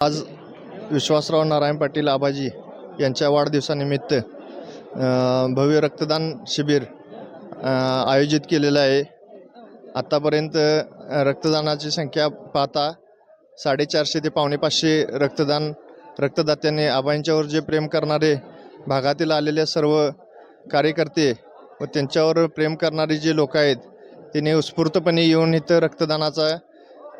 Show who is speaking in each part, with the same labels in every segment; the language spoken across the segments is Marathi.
Speaker 1: आज विश्वासराव नारायण पाटील आबाजी यांच्या वाढदिवसानिमित्त भव्य रक्तदान शिबिर आयोजित केलेलं आहे. आत्तापर्यंत रक्तदानाची संख्या पाहता साडेचारशे ते पावणे पाचशे रक्तदान रक्तदात्यांनी आबांच्यावर जे प्रेम करणारे भागातील आलेले सर्व कार्यकर्ते व त्यांच्यावर प्रेम करणारे जे लोक आहेत त्यांनी उत्स्फूर्तपणे येऊन इथं रक्तदानाचा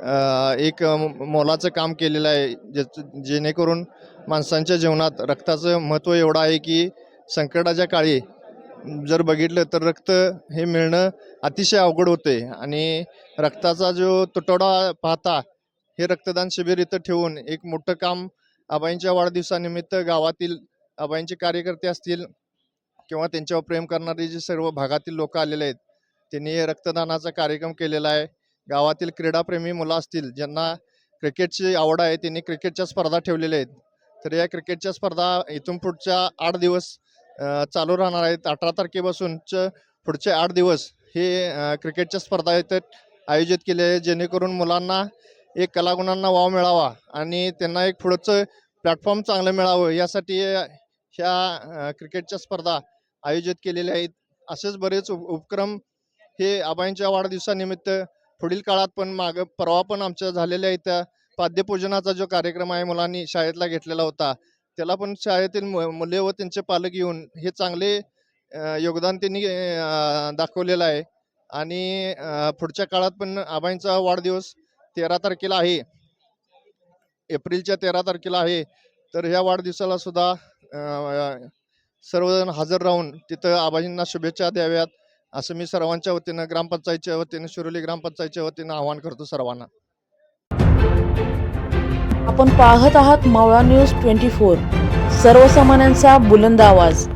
Speaker 1: एक मोलाचं काम केलेलं आहे ज्याचं जेणेकरून माणसांच्या जीवनात रक्ताचं महत्त्व एवढं आहे की संकटाच्या काळी जर बघितलं तर रक्त हे मिळणं अतिशय अवघड होते आणि रक्ताचा जो तुटवडा पाहता हे रक्तदान शिबिर इथं ठेवून एक मोठं काम आबाईंच्या वाढदिवसानिमित्त गावातील आबाईंचे कार्यकर्ते असतील किंवा त्यांच्यावर प्रेम करणारे जे सर्व भागातील लोक आलेले आहेत त्यांनी रक्तदानाचा कार्यक्रम केलेला आहे. गावातील क्रीडाप्रेमी मुलं असतील ज्यांना क्रिकेटची आवड आहे त्यांनी क्रिकेटच्या स्पर्धा ठेवलेल्या आहेत. तर या क्रिकेटच्या स्पर्धा इथून पुढच्या आठ दिवस चालू राहणार आहेत. अठरा तारखेपासून पुढचे आठ दिवस हे क्रिकेटच्या स्पर्धा इथे आयोजित केले आहे जेणेकरून मुलांना एक कलागुणांना वाव मिळावा आणि त्यांना एक पुढचं प्लॅटफॉर्म चांगलं मिळावं यासाठी ह्या क्रिकेटच्या स्पर्धा आयोजित केलेल्या आहेत. असेच बरेच उप- उपक्रम हे आबाईंच्या वाढदिवसानिमित्त पुढील काळात पण मागं परवा पण आमच्या झालेल्या इथं पाद्यपूजनाचा जो कार्यक्रम आहे मुलांनी शाळेतला घेतलेला होता त्याला पण शाळेतील मु- मुले व त्यांचे पालक येऊन हे चांगले योगदान त्यांनी दाखवलेलं आहे. आणि पुढच्या काळात पण आबाईंचा वाढदिवस तेरा तारखेला आहे. एप्रिलच्या तेरा तारखेला आहे. तर ह्या वाढदिवसाला सुद्धा सर्वजण हजर राहून तिथं आबाजींना शुभेच्छा द्याव्यात. असं मी सर्वांच्या वतीनं ग्रामपंचायतच्या वतीनं शिरोली ग्रामपंचायतच्या वतीनं आवाहन करतो सर्वांना.
Speaker 2: आपण पाहत आहात मावळा न्यूज ट्वेंटी फोर. सर्वसामान्यांचा बुलंद आवाज.